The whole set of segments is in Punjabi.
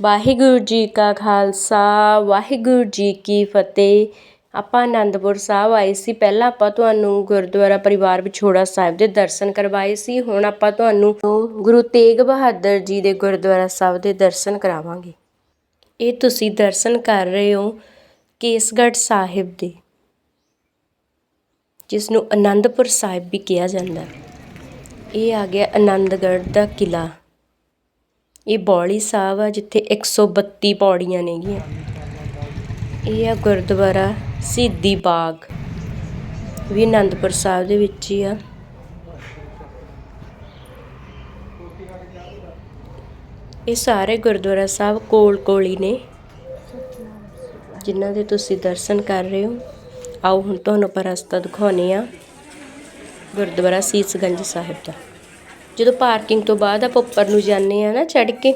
ਵਾਹਿਗੁਰੂ ਜੀ ਕਾ ਖਾਲਸਾ, ਵਾਹਿਗੁਰੂ ਜੀ ਕੀ ਫਤਿਹ। ਆਪਾਂ ਆਨੰਦਪੁਰ ਸਾਹਿਬ ਆਏ ਸੀ, ਪਹਿਲਾਂ ਆਪਾਂ ਤੁਹਾਨੂੰ ਗੁਰਦੁਆਰਾ ਪਰਿਵਾਰ ਵਿਛੋੜਾ ਸਾਹਿਬ ਦੇ ਦਰਸ਼ਨ ਕਰਵਾਏ ਸੀ, ਹੁਣ ਆਪਾਂ ਤੁਹਾਨੂੰ ਗੁਰੂ ਤੇਗ ਬਹਾਦਰ ਜੀ ਦੇ ਗੁਰਦੁਆਰਾ ਸਾਹਿਬ ਦੇ ਦਰਸ਼ਨ ਕਰਾਵਾਂਗੇ। ਇਹ ਤੁਸੀਂ ਦਰਸ਼ਨ ਕਰ ਰਹੇ ਹੋ ਕੇਸਗੜ੍ਹ ਸਾਹਿਬ ਦੇ ਜਿਸ ਨੂੰ ਆਨੰਦਪੁਰ ਸਾਹਿਬ ਵੀ ਕਿਹਾ ਜਾਂਦਾ। ਹੈ। ਇਹ ਆ ਗਿਆ ਆਨੰਦਗੜ੍ਹ ਦਾ ਕਿਲਾ ਇਹ ਬੌਲੀ ਸਾਹਿਬ ਆ, ਜਿੱਥੇ 132 ਪੌੜੀਆਂ ਨੇਗੀਆਂ। ਇਹ ਆ ਗੁਰਦੁਆਰਾ ਸਿੱਧੀ ਬਾਗ, ਵੀ ਅਨੰਦਪੁਰ ਸਾਹਿਬ ਦੇ ਵਿੱਚ ਹੀ ਆ। ਇਹ ਸਾਰੇ ਗੁਰਦੁਆਰਾ ਸਾਹਿਬ ਕੋਲ ਕੋਲ ਹੀ ਨੇ, ਜਿਨ੍ਹਾਂ ਦੇ ਤੁਸੀਂ ਦਰਸ਼ਨ ਕਰ ਰਹੇ ਹੋ। ਆਓ ਹੁਣ ਤੁਹਾਨੂੰ ਆਪਾਂ ਰਸਤਾ ਦਿਖਾਉਂਦੇ ਆ ਗੁਰਦੁਆਰਾ ਸੀਸਗੰਜ ਸਾਹਿਬ ਦਾ। ਜਦੋਂ ਪਾਰਕਿੰਗ ਤੋਂ ਬਾਅਦ ਆਪਾਂ ਉੱਪਰ ਨੂੰ ਜਾਂਦੇ ਆ ਨਾ ਚੜ੍ਹ ਕੇ,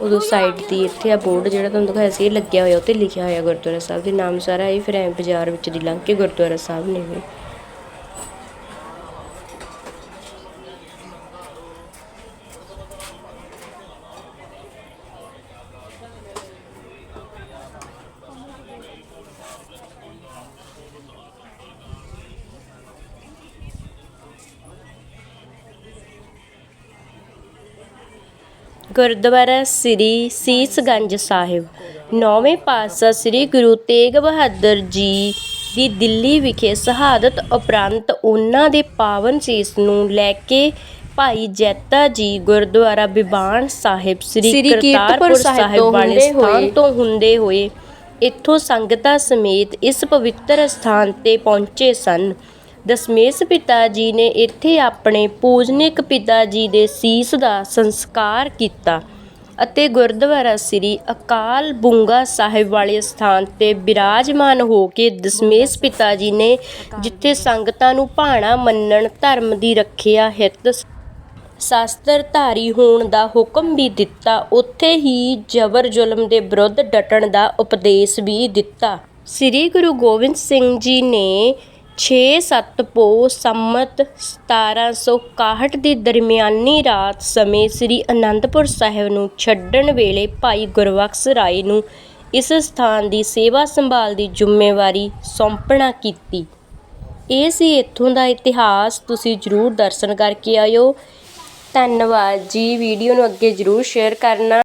ਉਦੋਂ ਸਾਈਡ ਦੀ ਇੱਥੇ ਆ ਬੋਰਡ ਜਿਹੜਾ ਤੁਹਾਨੂੰ ਦਿਖਾਇਆ ਸੀ, ਇਹ ਲੱਗਿਆ ਹੋਇਆ ਉੱਤੇ ਲਿਖਿਆ ਹੋਇਆ ਗੁਰਦੁਆਰਾ ਸਾਹਿਬ ਦੇ ਨਾਮ ਸਾਰਾ ਇਹ ਫਿਰ ਐਂ ਬਾਜ਼ਾਰ ਵਿੱਚ ਦੀ ਲੰਘ ਕੇ ਗੁਰਦੁਆਰਾ ਸਾਹਿਬ ਨੇ ਵੀ ਗੁਰਦੁਆਰਾ ਸ੍ਰੀ ਸੀਸਗੰਜ ਸਾਹਿਬ। ਨੌਵੇਂ ਪਾਤਸ਼ਾਹ ਸ੍ਰੀ ਗੁਰੂ ਤੇਗ ਬਹਾਦਰ ਜੀ ਦੀ ਦਿੱਲੀ ਵਿਖੇ ਸ਼ਹਾਦਤ ਉਪਰੰਤ ਉਹਨਾਂ ਦੇ ਪਾਵਨ ਸੀਸ ਨੂੰ ਲੈ ਕੇ ਭਾਈ ਜੈਤਾ ਜੀ ਗੁਰਦੁਆਰਾ ਬਿਬਾਨ ਸਾਹਿਬ ਸ੍ਰੀ ਕਰਤਾਰਪੁਰ ਸਾਹਿਬ ਵਾਲੇ ਸਥਾਨ ਤੋਂ ਹੁੰਦੇ ਹੋਏ ਇੱਥੋਂ ਸੰਗਤਾਂ ਸਮੇਤ ਇਸ ਪਵਿੱਤਰ ਸਥਾਨ ਤੇ ਪਹੁੰਚੇ ਸਨ। ਦਸ਼ਮੇਸ਼ ਪਿਤਾ ਜੀ ਨੇ ਇੱਥੇ ਆਪਣੇ ਪੂਜਨਿਕ ਪਿਤਾ ਜੀ ਦੇ ਸੀਸ ਦਾ ਸੰਸਕਾਰ ਕੀਤਾ ਅਤੇ ਗੁਰਦੁਆਰਾ ਸ੍ਰੀ ਅਕਾਲ ਬੁੰਗਾ ਸਾਹਿਬ ਵਾਲੇ ਸਥਾਨ ਤੇ ਬਿਰਾਜਮਾਨ ਹੋ ਕੇ ਦਸ਼ਮੇਸ਼ ਪਿਤਾ ਜੀ ਨੇ ਜਿੱਥੇ ਸੰਗਤਾਂ ਨੂੰ ਭਾਣਾ ਮੰਨਣ, ਧਰਮ ਦੀ ਰੱਖਿਆ, ਹਿੱਤ ਸ਼ਾਸਤਰ ਧਾਰੀ ਹੋਣ ਦਾ ਹੁਕਮ ਵੀ ਦਿੱਤਾ, ਉੱਥੇ ਹੀ ਜ਼ਬਰ ਜ਼ੁਲਮ ਦੇ ਵਿਰੁੱਧ ਡਟਣ ਦਾ ਉਪਦੇਸ਼ ਵੀ ਦਿੱਤਾ। ਸ੍ਰੀ ਗੁਰੂ ਗੋਬਿੰਦ ਸਿੰਘ ਜੀ ਨੇ ਛੇ ਸੱਤ ਪੋਹ ਸੰਮਤ 1761 ਦੀ ਦਰਮਿਆਨੀ ਰਾਤ ਸਮੇਂ ਸ੍ਰੀ ਅਨੰਦਪੁਰ ਸਾਹਿਬ ਨੂੰ ਛੱਡਣ ਵੇਲੇ ਭਾਈ ਗੁਰਬਖਸ਼ ਰਾਏ ਨੂੰ ਇਸ ਸਥਾਨ ਦੀ ਸੇਵਾ ਸੰਭਾਲ ਦੀ ਜ਼ਿੰਮੇਵਾਰੀ ਸੌਂਪਣਾ ਕੀਤੀ। ਇਹ ਸੀ ਇੱਥੋਂ ਦਾ ਇਤਿਹਾਸ। ਤੁਸੀਂ ਜ਼ਰੂਰ ਦਰਸ਼ਨ ਕਰਕੇ ਆਇਓ। ਧੰਨਵਾਦ ਜੀ। ਵੀਡੀਓ ਨੂੰ ਅੱਗੇ ਜ਼ਰੂਰ ਸ਼ੇਅਰ ਕਰਨਾ।